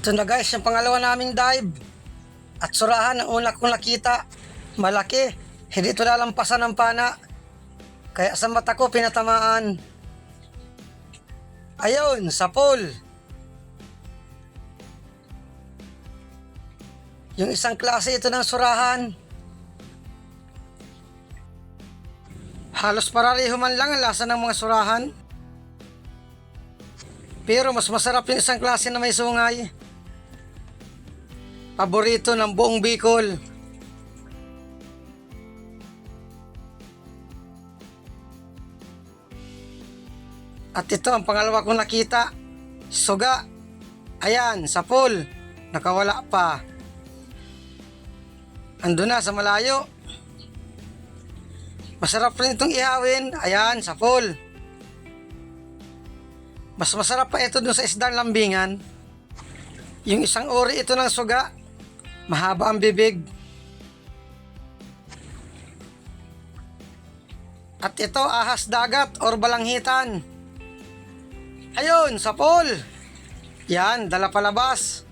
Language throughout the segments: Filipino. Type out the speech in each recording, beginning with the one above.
Ito na guys, yung pangalawa naming dive. At surahan ang una kong nakita. Malaki. Hindi ito lalampasan ng pana. Kaya sa mata ko pinatamaan. Ayun, sa pool. Yung isang klase ito ng surahan. Halos parareho man lang ang lasa ng mga surahan. Pero mas masarap yung isang klase na may sungay. Paborito ng buong Bicol. At ito ang pangalawa kong nakita. Suga. Ayan, sa pool. Nakawala pa. Ando na sa malayo. Masarap rin itong ihawin. Ayan, sa pool. Mas masarap pa ito dun sa isdang lambingan. Yung isang uri ito ng suga, mahaba ang bibig. At ito ahas dagat or balanghitan. Ayun, sa pool. Yan, dala palabas.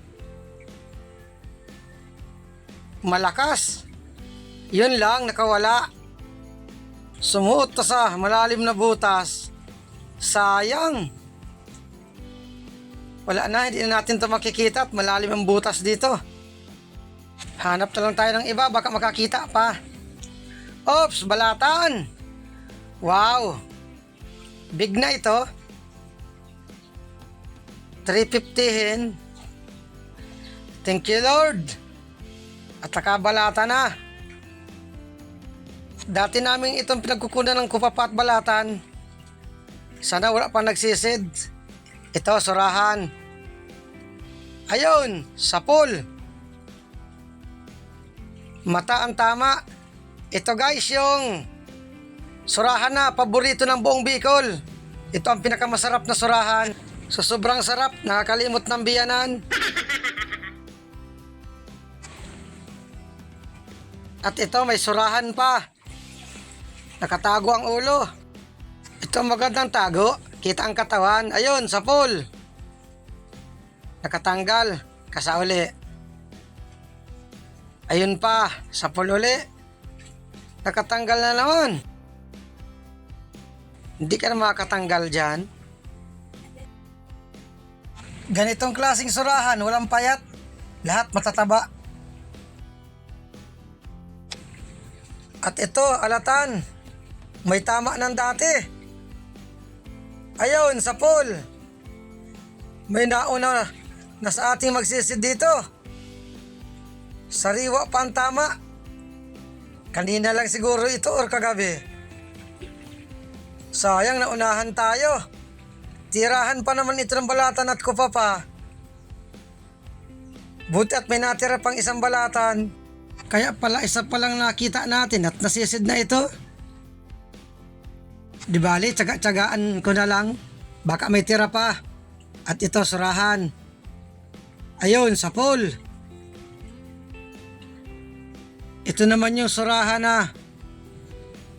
Malakas. Yun lang, nakawala. Sumuot to sa malalim na butas. Sayang. Wala na, hindi na natin to makikita at malalim ang butas dito. Hanap na lang tayo ng iba, baka makakita pa. Ops, balatan! Wow! Big na ito. 350 hen. Thank you Lord. At nakabalata na. Dati namin itong pinagkukunan ng kupapa at balatan. Sana wala pa nagsisid. Ito, surahan. Ayun, sa pool. Mata ang tama. Ito guys, yung surahan na, paborito ng buong Bicol. Ito ang pinakamasarap na surahan. Sa sobrang sarap, nakakalimot ng biyanan. At ito, may surahan pa. Nakatago ang ulo. Ito magandang tago. Kita ang katawan. Ayun, sa pool. Nakatanggal. Kasauli. Ayun pa, sa uli. Nakatanggal na naman. Hindi ka na makatanggal dyan. Ganitong klaseng surahan, walang payat. Lahat matataba. At ito, alatan. May tama ng dati. Ayun, sa pool. May nauna na sa ating magsisid dito. Sariwa pa ang tama. Kanina lang siguro ito or kagabi. Sayang naunahan tayo. Tirahan pa naman ito ng balatan at kupa pa. Buti at may natira pang isang balatan. Kaya pala isa pa lang nakita natin at nasisid na ito. Di bali, tsaga-tsagaan ko na lang. Baka may tira pa. At ito, surahan. Ayun, sa pool. Ito naman yung surahan na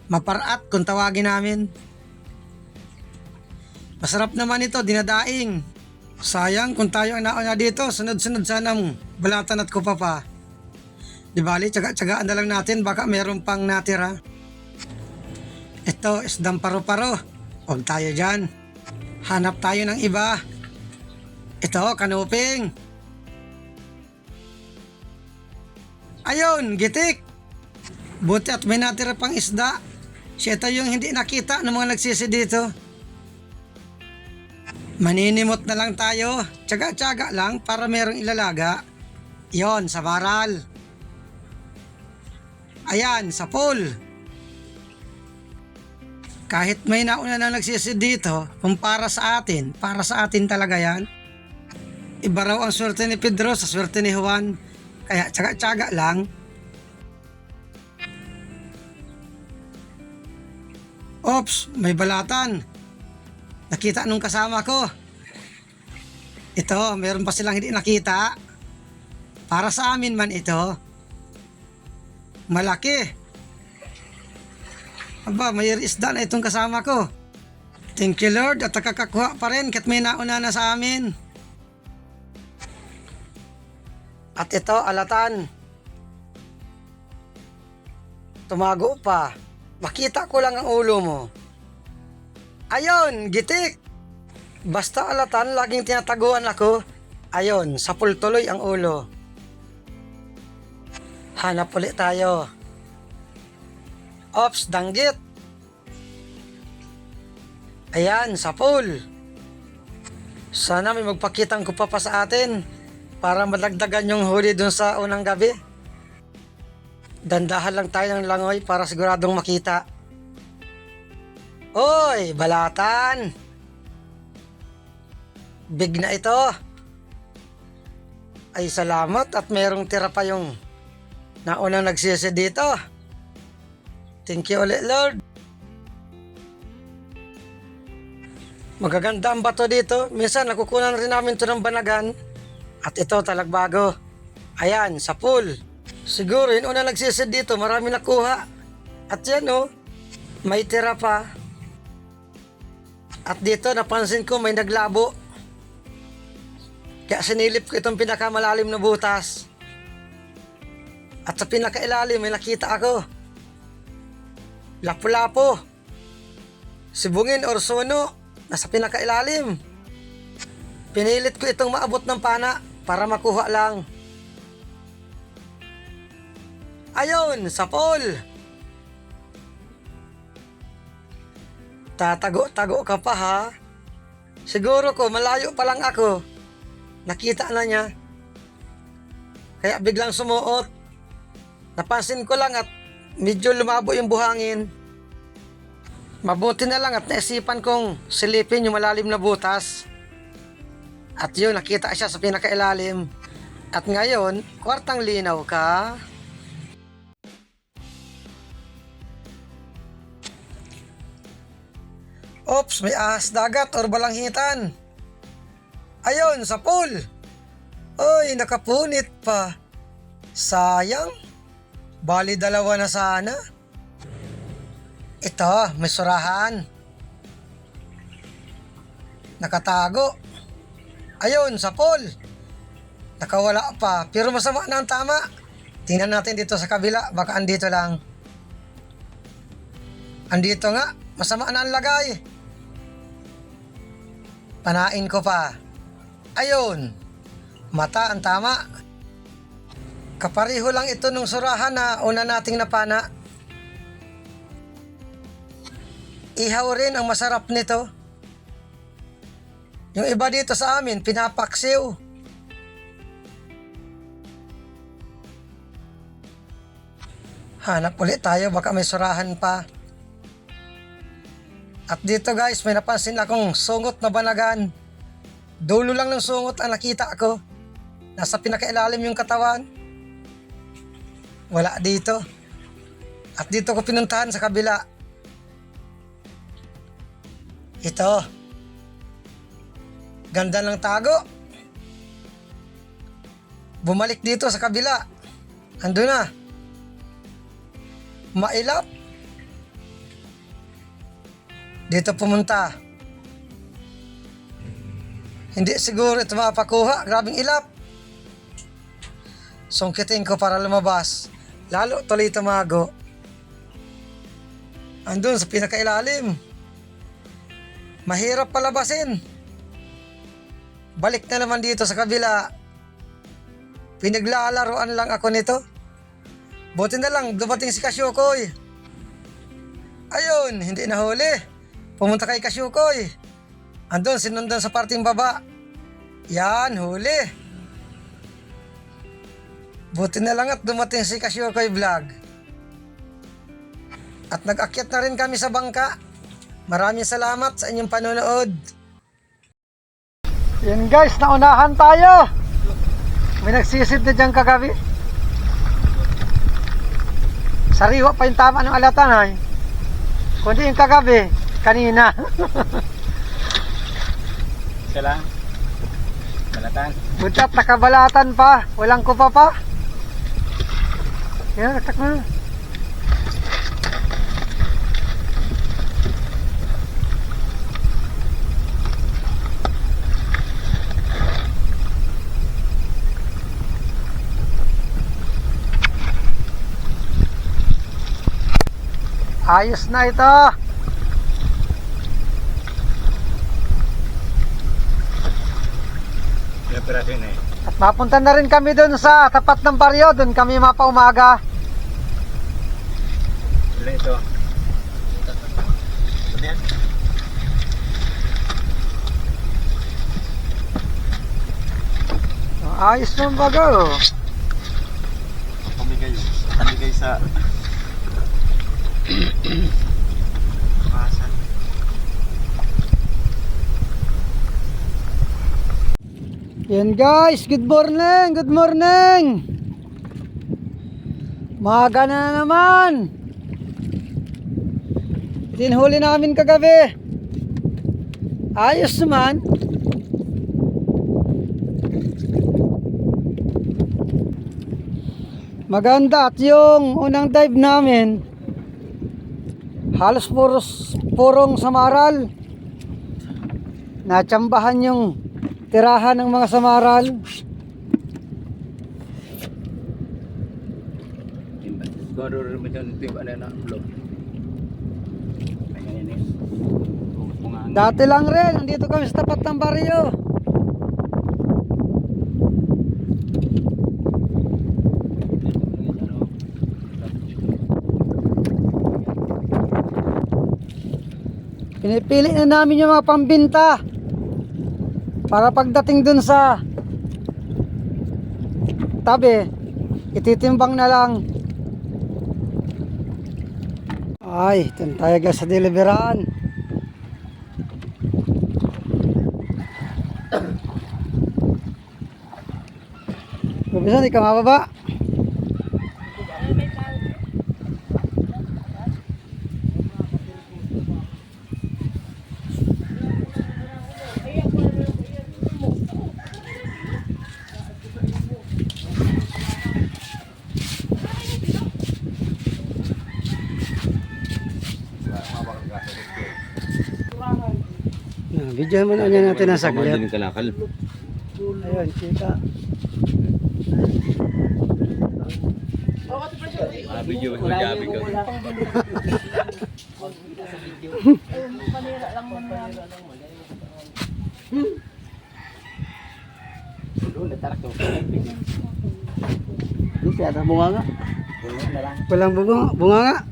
maparat kung tawagin namin. Masarap naman ito, dinadaing. Sayang kung tayo ang nauna dito, sunod-sunod sanang balatan at kupa pa. Di bali, tsaga-tsagaan na lang natin, baka meron pang natira. Ito, isdang paro-paro. Huwag tayo dyan. Hanap tayo ng iba. Ito, kanuping. Ayun, gitik. Buti at may natira pang isda. Siya ito yung hindi nakita ng mga nagsisi dito. Maninimot na lang tayo. Tsaga-tsaga lang para merong ilalaga. Yon, sa baral. Ayan, sa pool. Kahit may nauna na nagsisid dito, kung para sa atin, para sa atin talaga yan. Iba raw ang swerte ni Pedro sa swerte ni Juan. Kaya tsaga-tsaga lang. Ops, may balatan. Nakita nung kasama ko. Ito, meron pa silang hindi nakita. Para sa amin man ito. Malaki. Aba, may isda na itong kasama ko. Thank you Lord at nakakakuha pa rin kahit may nauna na sa amin. At ito, alatan. Tumago pa. Makita ko lang ang ulo mo. Ayon, gitik! Basta alatan, laging tinataguan ako. Ayon, sapul tuloy ang ulo. Hanap ulit tayo. Ops, danggit. Ayan, sapul. Sana may magpakitang ko pa pa sa atin para madagdagan yung huli dun sa unang gabi. Dandahan lang tayo ng langoy para siguradong makita. Oy, balatan! Big na ito. Ay salamat at merong tira pa yung naunang nagsisi dito. Thank you ulit Lord. Magaganda ang bato dito. Minsan nakukunan rin namin ito ng banagan. At ito talagbago. Ayan, sa pool. Siguro yun una nagsisid dito, marami nakuha. At yan oh, may tira pa. At dito napansin ko may naglabo. Kaya sinilip ko itong pinakamalalim na butas. At sa pinakailalim may nakita ako. Lapu-lapo. Sibungin or suno. Nasa pinakailalim. Pinilit ko itong maabot ng pana para makuha lang. Ayon, sa pool. Tatago-tago ka pa ha. Siguro ko malayo pa lang ako. Nakita na niya. Kaya biglang sumuot. Napansin ko lang at medyo lumabo yung buhangin. Mabuti na lang at naisipan kong silipin yung malalim na butas. At yun, nakita siya sa pinakailalim. At ngayon, kwartang linaw ka. Ops, may ahas dagat or balanghitan. Ayun, sa pool. Oy, nakapunit pa. Sayang. Bali dalawa na sana. Ito, may surahan. Nakatago. Ayun, sa pool. Nakawala pa, pero masama na ang tama. Tingnan natin dito sa kabila, baka andito lang. Andito nga, masama na ang lagay. Panain ko pa. Ayun, mata ang tama. Kapareho lang ito nung surahan na una nating napana. Ihaw rin ang masarap nito. Yung iba dito sa amin, pinapaksiw. Hanap ulit tayo, baka may surahan pa. At dito guys, may napansin akong sungot na banagan. Dulo lang ng sungot ang nakita ko. Nasa pinakailalim yung katawan. Wala dito. At dito ko pinuntahan sa kabila. Ito. Ganda ng tago. Bumalik dito sa kabila. Ando na. Mailap. Dito pumunta. Hindi siguro ito mapakuha. Grabing ilap. Sungkitin ko para lumabas. Lalo tuloy tumago. Andun sa pinakailalim. Mahirap palabasin. Balik na naman dito sa kabila. Pinaglalaroan lang ako nito. Buti na lang dumating si Kasyukoy. Ayun, hindi nahuli. Pumunta kay Kasyukoy. Andun, sinundan sa parting baba. Yan, huli. Buti na lang at dumating si Kasyukoy Vlog. At nag-akyat na rin kami sa bangka. Maraming salamat sa inyong panonood. Yan guys, naunahan tayo. May nagsisid na dyan kagabi. Sariwa pa yung tama ng alatan ay. Kundi yung kagabi, kanina. Isa lang. Balatan. Butat, nakabalatan pa. Walang kupa pa. Yan, nakak na. Ayos na ito. Eh. At mapunta na rin kami dun sa tapat ng baryo. Dun kami mapaumaga. Ilan ito? Ayos ng baga oh. Pamigay. Pamigay sa... Yan guys, good morning, good morning. Maga na naman. Tinhuli namin kagabi. Ayos naman. Maganda at yung unang dive namin halos puros, purong samaral. Natsambahan yung tirahan ng mga samaral. Dati lang rin, nandito kami sa tapat ng baryo. Pinipili na namin yung mga pambinta. Para pagdating dun sa tabi, ititimbang na lang. Ay, dun tayo guys sa deliveran. Robinson, di ka mababa. Video mo na niya natin ang saglit. Pamandin kalakal. Ayun. Ah, video mo gabi. Hindi kaya ada bunga nga. Bunga na lang. Walang bunga, bunga nga.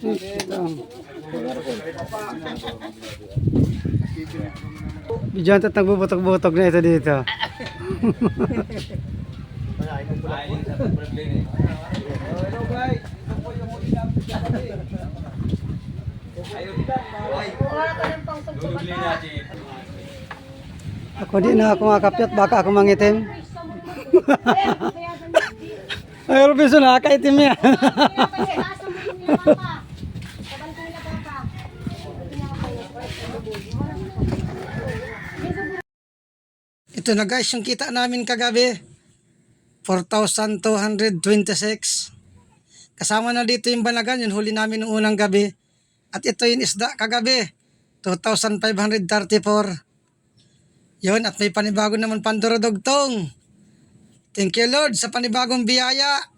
Video ang nagbubutok-butok na ito dito. Ako di na ako makapyat, baka ako mangitim. Ay, Robinson, nakakaitim yan. Ito na guys, yung kita namin kagabi. 4,226. Kasama na dito yung banagan, yung huli namin noong unang gabi. At ito yung isda kagabi. 2,534. Yun, at may panibago naman pandurodogtong. Thank you Lord sa panibagong biyaya.